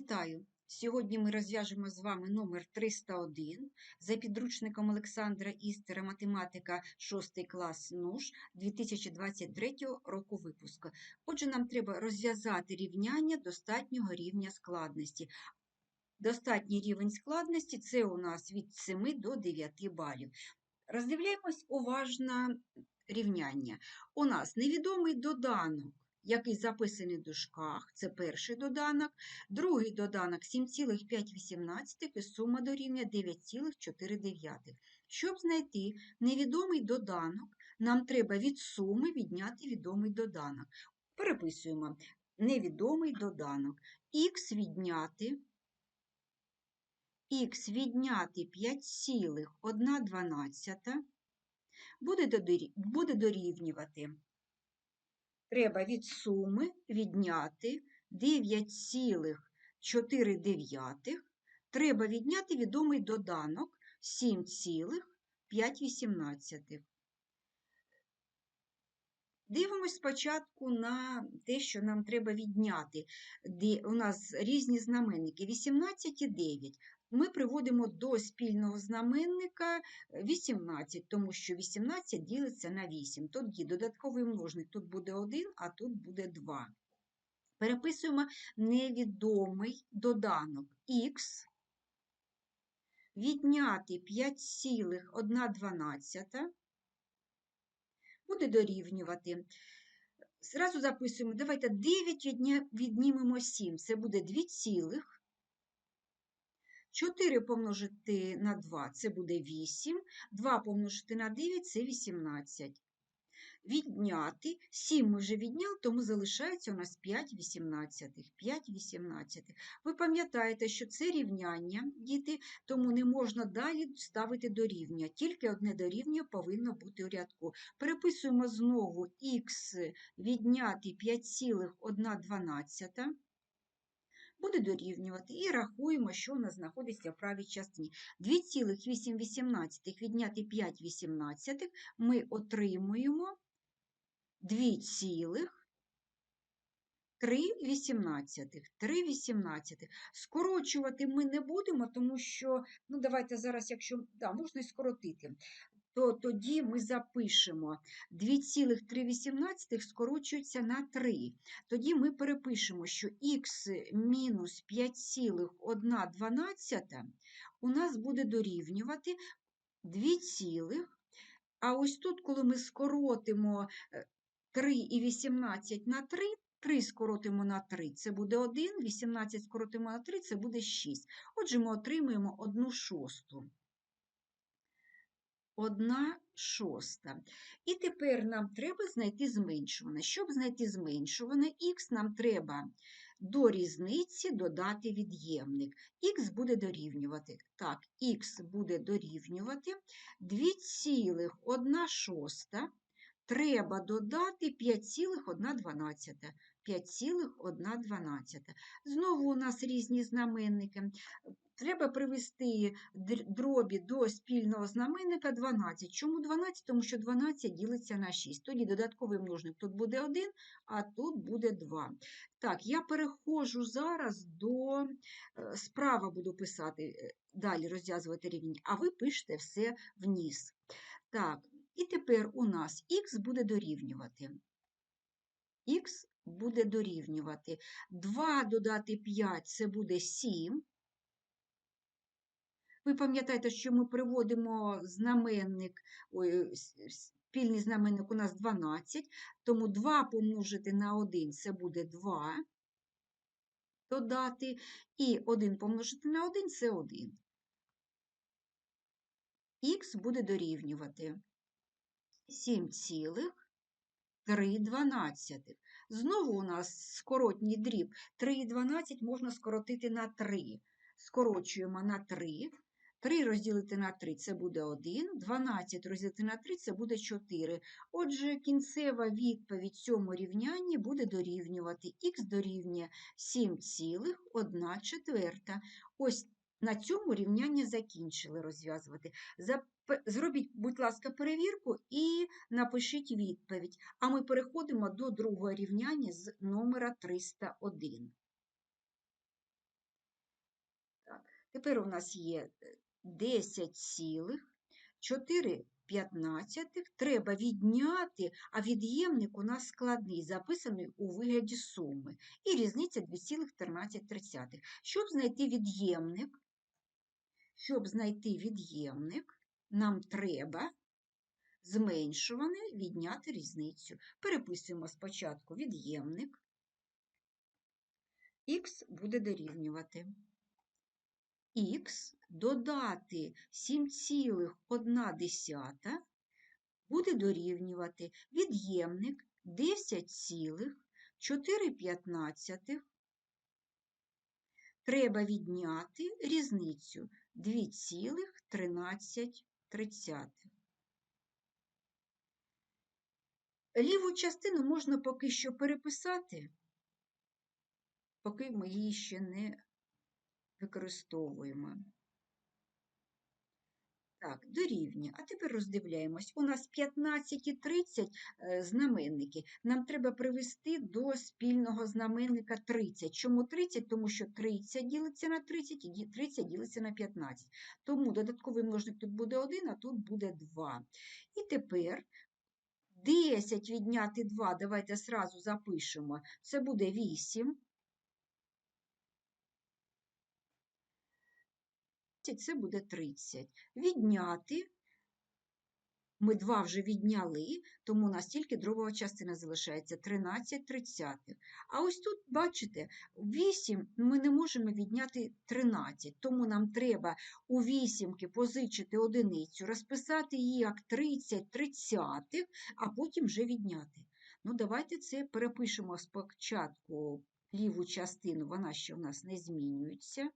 Вітаю! Сьогодні ми розв'яжемо з вами номер 301 за підручником Олександра Істера математика 6 клас НУШ 2023 року випуску. Отже, нам треба розв'язати рівняння достатнього рівня складності. Достатній рівень складності це у нас від 7 до 9 балів. Роздивляємось уважно рівняння. У нас невідомий доданок який записаний в дужках, це перший доданок, другий доданок 7,518 і сума дорівнює 9,4. Щоб знайти невідомий доданок, нам треба від суми відняти відомий доданок. Переписуємо невідомий доданок. Х відняти х відняти 5,1 буде дорівнювати треба від суми відняти 9,4. Треба відняти відомий доданок 7,5. Дивимось спочатку на те, що нам треба відняти. У нас різні знаменники 18 і 9 ми приводимо до спільного знаменника 18, тому що 18 ділиться на 8. Тоді додатковий множник тут буде 1, а тут буде 2. Переписуємо невідомий доданок х, відняти 5,1 буде дорівнювати. Зразу записуємо, давайте 9 віднімемо 7, це буде 2 цілих. 4 помножити на 2 це буде 8, 2 помножити на 9 це 18. Відняти 7 ми вже відняли, тому залишається у нас 5 вісімнадцятих. 5 вісімнадцятих. Ви пам'ятаєте, що це рівняння, діти, тому не можна далі ставити дорівнювання. Тільки одне дорівнювання повинно бути у рядку. Переписуємо знову х відняти 5,1 буде дорівнювати і рахуємо, що у нас знаходиться в правій частині. 2,8 відняти 5 18 ми отримуємо 2,3 18. 3 18. Скорочувати ми не будемо, тому що, ну давайте зараз, якщо да, можна і скоротити то тоді ми запишемо 2,318 скорочується на 3. Тоді ми перепишемо, що х мінус 5,1 у нас буде дорівнювати 2, а ось тут, коли ми скоротимо 3 е, і 18 на 3, 3 скоротимо на 3, це буде 1, 18 скоротимо на 3, це буде 6. Отже, ми отримуємо 1 шосту. 1 шоста. І тепер нам треба знайти зменшуване. Щоб знайти зменшуване, х нам треба до різниці додати від'ємник. Х буде дорівнювати. Так, х буде дорівнювати 2,1 шоста. Треба додати 5,1. 5,1. Знову у нас різні знаменники. Треба привести дробі до спільного знаменника 12. Чому 12? Тому що 12 ділиться на 6. Тоді додатковий множник тут буде 1, а тут буде 2. Так, я переходжу зараз до е, справа буду писати, е, далі розв'язувати рівень, а ви пишете все вниз. Так, і тепер у нас х буде дорівнювати. Х буде дорівнювати. 2 додати 5 це буде 7. Ви пам'ятаєте, що ми приводимо знаменник, ой, спільний знаменник у нас 12, тому 2 помножити на 1 це буде 2 додати, і 1 помножити на 1 це 1. Х буде дорівнювати 7,3. Знову у нас скоротній дріб 3,12 можна скоротити на 3. Скорочуємо на 3. 3 розділити на 3 це буде 1, 12 розділити на 3 це буде 4. Отже, кінцева відповідь цьому рівнянні буде дорівнювати х дорівнює 7,1 четверта. Ось на цьому рівняння закінчили розв'язувати. Зробіть, будь ласка, перевірку і напишіть відповідь. А ми переходимо до другого рівняння з номера 301. Тепер у нас є 10,4 п'ятнадцятих треба відняти, а від'ємник у нас складний, записаний у вигляді суми. І різниця 2,13. Щоб знайти від'ємник, щоб знайти від'ємник, нам треба зменшуване відняти різницю. Переписуємо спочатку від'ємник. Х буде дорівнювати. Х додати 7,1 буде дорівнювати від'ємник 10,4 Треба відняти різницю 2,13. Ліву частину можна поки що переписати, поки ми її ще не використовуємо. Так, дорівнює. А тепер роздивляємось. У нас 15 і 30 е, знаменники. Нам треба привести до спільного знаменника 30. Чому 30? Тому що 30 ділиться на 30 і 30 ділиться на 15. Тому додатковий множник тут буде 1, а тут буде 2. І тепер 10 відняти 2, давайте зразу запишемо. Це буде 8. Це буде 30. Відняти. Ми 2 вже відняли, тому у нас тільки дробова частина залишається 13 тридцятих. А ось тут, бачите, 8 ми не можемо відняти 13, тому нам треба у вісімки позичити одиницю, розписати її як 30 тридцятих, а потім вже відняти. Ну, Давайте це перепишемо спочатку ліву частину, вона ще у нас не змінюється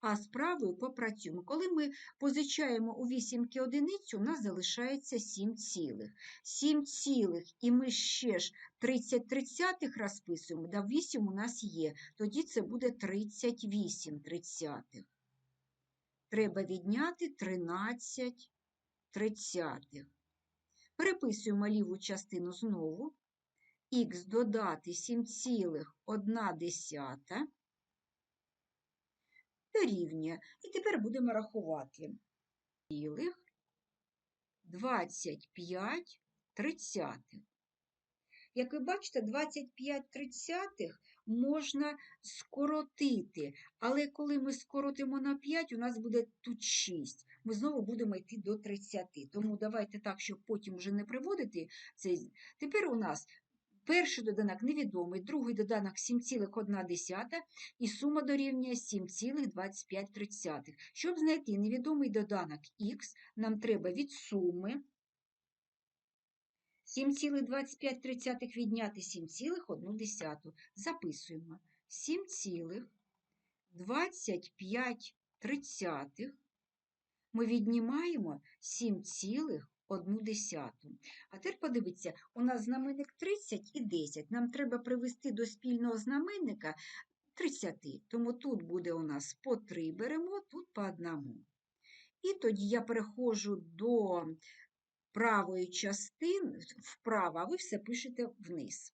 а з правою попрацюємо. Коли ми позичаємо у вісімки одиницю, у нас залишається 7 цілих. 7 цілих, і ми ще ж 30 тридцятих розписуємо, да 8 у нас є, тоді це буде 38 тридцятих. Треба відняти 13 тридцятих. Переписуємо ліву частину знову. Х додати 7,1 дорівнює. І тепер будемо рахувати. Цілих 25 тридцятих. Як ви бачите, 25 тридцятих можна скоротити, але коли ми скоротимо на 5, у нас буде тут 6. Ми знову будемо йти до 30. Тому давайте так, щоб потім вже не приводити цей. Тепер у нас Перший доданок невідомий, другий доданок 7,1 і сума дорівнює 7,25. Щоб знайти невідомий доданок х, нам треба від суми 7,25 відняти 7,1. Записуємо 7,25 ми віднімаємо 7,1 одну десяту. А тепер подивіться, у нас знаменник 30 і 10. Нам треба привести до спільного знаменника 30. Тому тут буде у нас по 3 беремо, тут по одному. І тоді я переходжу до правої частини вправо, а ви все пишете вниз.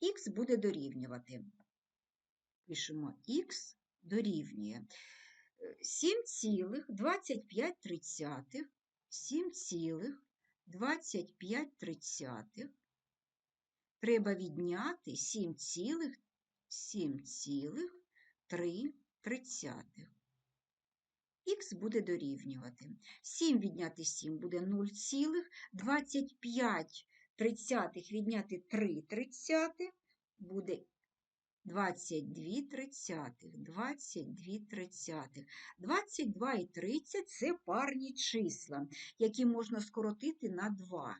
Х буде дорівнювати. Пишемо х дорівнює 7,25 7, 25 тридцятих треба відняти 7,3 тридцятих. Х буде дорівнювати. 7 відняти 7 буде 0,25 тридцятих відняти 3 тридцятих буде 22 тридцятих, 22 тридцятих. 22 і 30 – це парні числа, які можна скоротити на 2.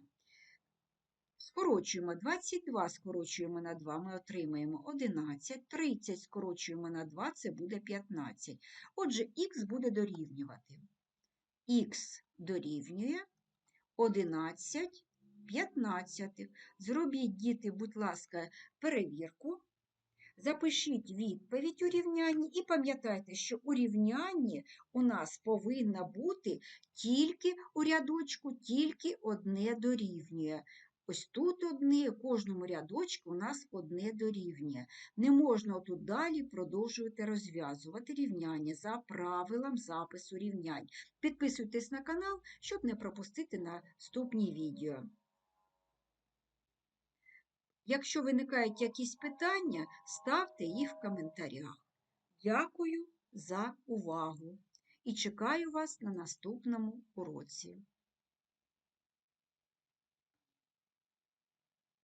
Скорочуємо 22, скорочуємо на 2, ми отримаємо 11, 30 скорочуємо на 2, це буде 15. Отже, х буде дорівнювати. Х дорівнює 11 15. Зробіть, діти, будь ласка, перевірку. Запишіть відповідь у рівнянні і пам'ятайте, що у рівнянні у нас повинна бути тільки у рядочку, тільки одне дорівнює. Ось тут одне, в кожному рядочку у нас одне дорівнює. Не можна тут далі продовжувати розв'язувати рівняння за правилом запису рівнянь. Підписуйтесь на канал, щоб не пропустити наступні відео. Якщо виникають якісь питання, ставте їх в коментарях. Дякую за увагу і чекаю вас на наступному уроці.